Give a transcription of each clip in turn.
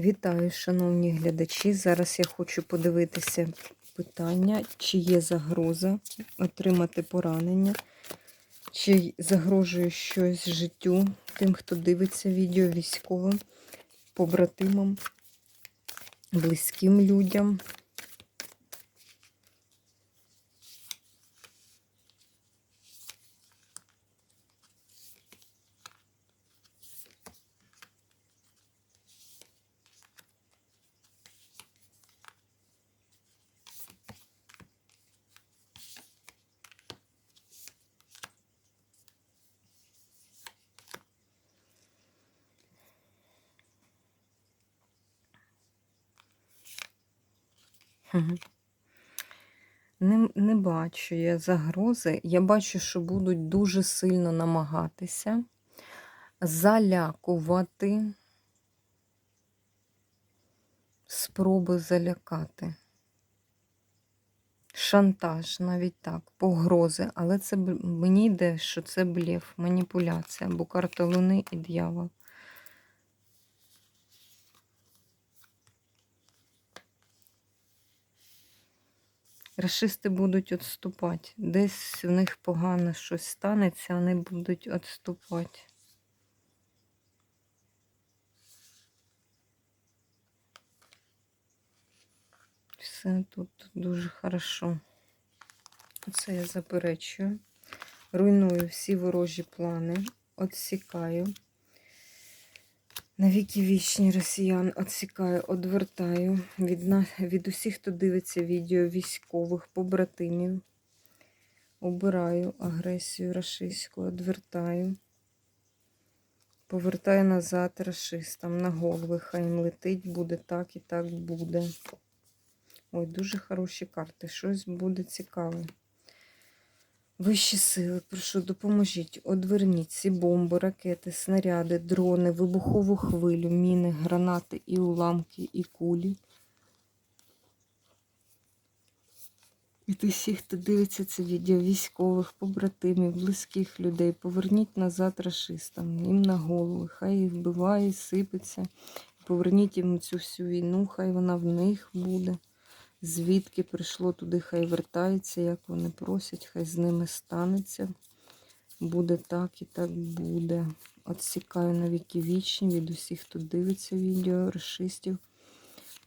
Вітаю, шановні глядачі. Зараз я хочу подивитися питання, чи є загроза отримати поранення, чи загрожує щось життю тим, хто дивиться відео військовим, побратимам, близьким людям. Не, не бачу я загрози. Я бачу, що будуть дуже сильно намагатися залякувати, спроби залякати. Шантаж, навіть так, погрози. Але це мені йде, що це блеф, маніпуляція, бо карта Луни і дьявол. Рашисти будуть відступати. Десь в них погано щось станеться, вони будуть відступати. Все тут дуже хорошо. Це я заперечую. Руйную всі ворожі плани, відсікаю. На віки вічні росіян відсікаю, одвертаю від, на... від усіх, хто дивиться відео військових, побратимів. Обираю агресію рашистську, одвертаю. Повертаю назад рашистам на голови. Хай їм летить, буде так і так буде. Ой, дуже хороші карти. Щось буде цікаве. Вищі сили, прошу, допоможіть, одверніть ці бомби, ракети, снаряди, дрони, вибухову хвилю, міни, гранати і уламки, і кулі. Від усіх, хто дивиться це відео, військових, побратимів, близьких людей, поверніть назад рашистам, їм на голови, хай їх вбиває, сипеться. Поверніть їм цю всю війну, хай вона в них буде. Звідки прийшло туди, хай вертається, як вони просять, хай з ними станеться. Буде так і так буде. Отсікаю на віки вічні від усіх, хто дивиться відео, расистів.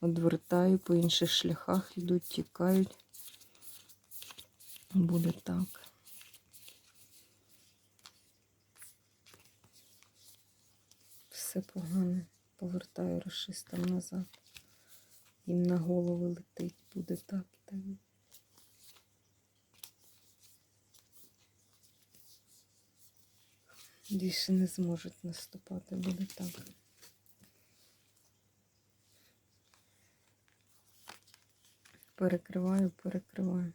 Одвертаю, по інших шляхах йдуть, тікають. Буде так. Все погане. Повертаю расистам назад. Їм на голови летить, буде так і так. Більше не зможуть наступати, буде так. Перекриваю, перекриваю.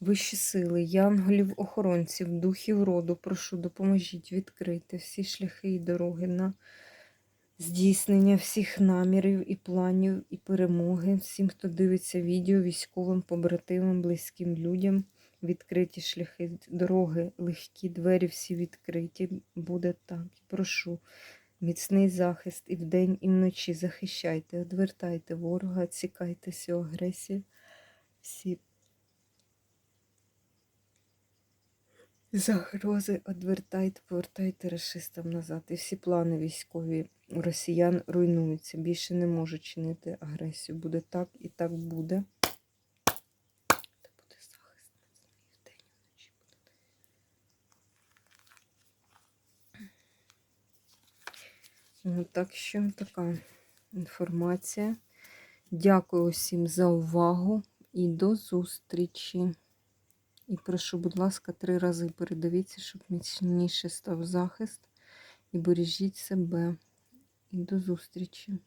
Вищі сили, янголів, охоронців, духів роду, прошу, допоможіть відкрити всі шляхи і дороги на здійснення всіх намірів і планів і перемоги. Всім, хто дивиться відео, військовим, побратимам, близьким людям. Відкриті шляхи, дороги, легкі, двері всі відкриті. Буде так. Прошу. Міцний захист і вдень, і вночі захищайте, одвертайте ворога, цікайте всю агресію. Всі загрози одвертайте, повертайте расистам назад. І всі плани військові росіян руйнуються. Більше не можуть чинити агресію. Буде так і так буде. Та буде захист вдень і вночі буде. Ну, так що така інформація. Дякую усім за увагу і до зустрічі. І прошу, будь ласка, три рази передивіться, щоб міцніше став захист. І бережіть себе. І до зустрічі.